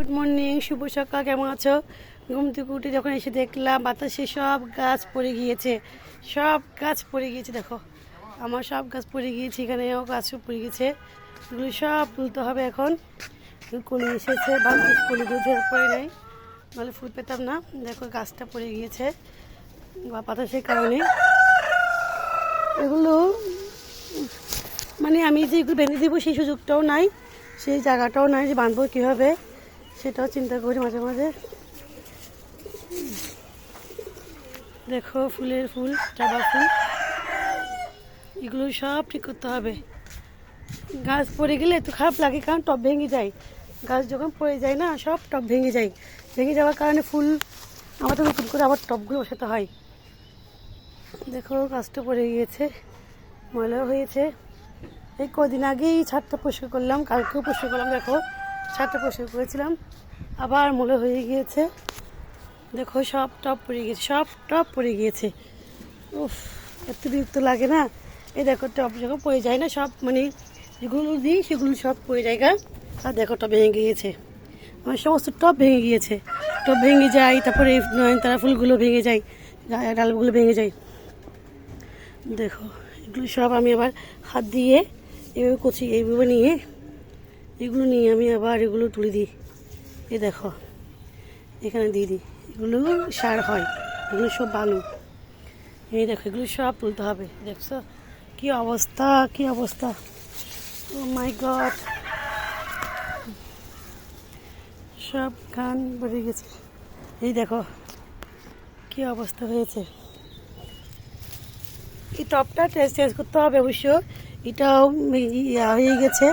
Good morning, শুভ সকাল, কেমন আছো? ঘুম থেকে উঠে যখন এসে দেখলাম বাতাসে সব গাছ পড়ে গিয়েছে, সব গাছ পড়ে গিয়েছে, দেখো। আমার সব গাছ পড়ে গিয়েছে, এখানেও গাছও পড়ে গিয়েছে। এগুলো সব তুলতে হবে এখন। কলি এসেছে বাকি কলি বুঝে পড়ে নেই। নাহলে ফুল পেতাম না। দেখো, গাছটা পড়ে গিয়েছে, বা বাতাসের কারণে। এগুলো মানে আমি যে এগুলো বেঁধে দেবো, সেই সুযোগটাও নাই, সেই জায়গাটাও নাই যে বাঁধবো কীভাবে। সেটাও চিন্তা করি মাঝে মাঝে। দেখো ফুলের ফুল জবা ফুল। এগুলো সব ঠিক করতে হবে। গাছ পড়ে গেলে একটু খারাপ লাগে, কারণ টব ভেঙে যায়। গাছ যখন পড়ে যায় না, সব টব ভেঙে যায়। ভেঙে যাওয়ার কারণে ফুল আমাদের নতুন করে আবার টবগুলো বসাতে হয়। দেখো গাছটা পড়ে গিয়েছে ময়লা হয়েছে। এই কদিন আগেই ছাদটা পরিষ্কার করলাম, কালকেও পরিষ্কার করলাম, দেখো। ছাদটা পরিষ্কার করেছিলাম। আবার মলে হয়ে গিয়েছে। দেখো, সব টপ পড়ে গিয়েছে, সব টপ পড়ে গিয়েছে। উফ, এত বিরক্ত লাগে না? এই দেখো, টপ যখন পড়ে যায় না, সব মানে যেগুলো দিই, সেগুলো সব পড়ে যায় গা। আর দেখো, টপ ভেঙে গিয়েছে। আমার সমস্ত টপ ভেঙে গিয়েছে। টপ ভেঙে যায়, তারপরে নয়নতারা ফুলগুলো ভেঙে যায় ডালগুলো ভেঙে যায়। দেখো, এগুলো সব আমি আবার হাত দিয়ে এভাবে কচি এইভাবে নিয়ে এগুলো নিয়ে আমি আবার এগুলো তুলে দিই। এ দেখো, এখানে দিয়ে দিই। এগুলো সার হয়, এগুলো সব বালু। এই দেখো, এগুলো সব তুলতে হবে, দেখছ? কি অবস্থা কি অবস্থা? ও মাই গড সব গান বেড়ে গেছে। এই দেখো, কি অবস্থা হয়েছে। এই টপটা টেস্ট চেঞ্জ করতে হবে অবশ্য। এটাও হয়ে গেছে।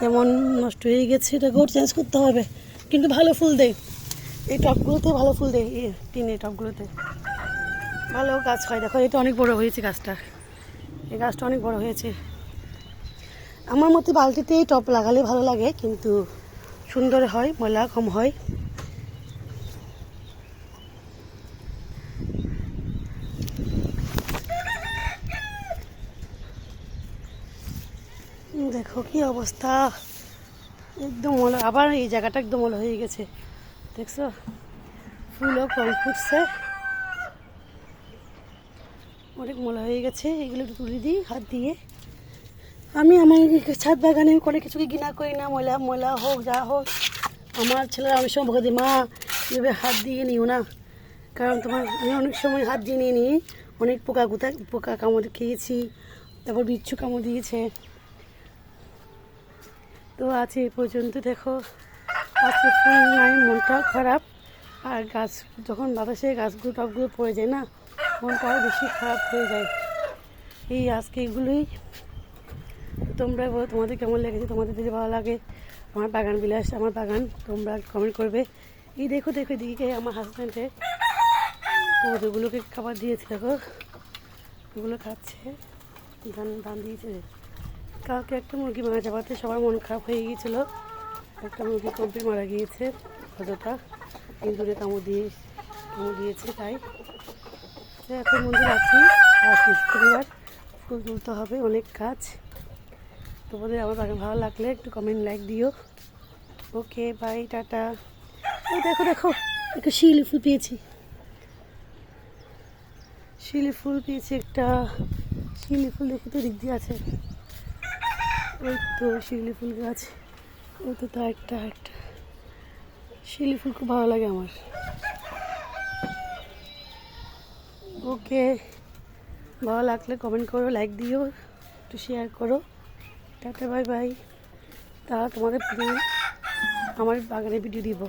তেমন নষ্ট হয়ে গেছে, এটা ঘর চেঞ্জ করতে হবে। কিন্তু ভালো ফুল দেয় এই টপগুলোতে ভালো ফুল দেয় এই টিনে টপগুলোতে। ভালো গাছ হয়, দেখো, এটা অনেক বড় হয়েছে গাছটা। এই গাছটা অনেক বড় হয়েছে। আমার মতে বালতিতেই টপ লাগালে ভালো লাগে, কিন্তু সুন্দর হয়, ময়লা কম হয়। দেখো কি অবস্থা। একদম আবার এই জায়গাটা একদম হয়ে গেছে। দেখছ? ফুলও কম ফুটছে। অনেক মলা হয়ে গেছে, এগুলো একটু তুলে দিই, হাত দিয়ে। আমি আমার ছাদ বাগানে কোনো কিছুকে ঘৃণা করি না, ময়লা ময়লা হোক, যা হোক। আমার ছেলেরা অনেক সময় বকে মা, এভাবে হাত দিয়ে নিও না। কারণ তোমার, আমি অনেক সময় হাত দিয়ে নিয়ে নিই অনেক পোকা গুতা পোকা কামড় খেয়েছি, তারপর বিচ্ছু কামড় দিয়েছে। তো আছে এই পর্যন্ত দেখো, আজকে ফুল নাই, মনটাও খারাপ। আর গাছ, যখন বাতাসে গাছগুলো টবগুলো পড়ে যায় না, মনটা আরও বেশি খারাপ হয়ে যায়। এই আজকে এগুলোই তোমরা বলো, তোমাদের কেমন লেগেছে? তোমাদের যদি ভালো লাগে, আমার বাগান বিলাস, আমার বাগান, তোমরা কমেন্ট করবে। এই দেখো দেখো, এদিকে আমার হাজব্যান্ডে ওগুলোকে খাবার দিয়েছে, দেখো। ওগুলো খাচ্ছে। ধান ধান দিয়েছে। কালকে একটা মুরগি মারা যাওয়াতে সবার মন খারাপ হয়ে গিয়েছিল। একটা মুরগি কমপ্লিট মারা গিয়েছে অযথা ইঁদুরে কামড় দিয়ে, কামড় দিয়েছে তাই। এখন মন্দির আছি আজ বৃহস্পতিবার ফুল তুলতে হবে, অনেক কাজ। তোমাদের আমার বাগান ভালো লাগলে একটু কমেন্ট লাইক দিও। Okay bye tata. ওই দেখো দেখো, একটা শিউলি ফুল পেয়েছি। শিউলি ফুল পেয়েছি একটা, শিউলি ফুল দেখে তো দিক দিয়ে আছে। ওই তো শিউলি ফুল গাছ। ওই তো তা একটা একটা। শিউলি ফুল খুব ভালো লাগে আমার। ওকে ভালো লাগলে কমেন্ট করো লাইক দিও, একটু শেয়ার করো। টাটা বাই বাই তা তোমাদের আমার বাগানে ভিডিও দিব।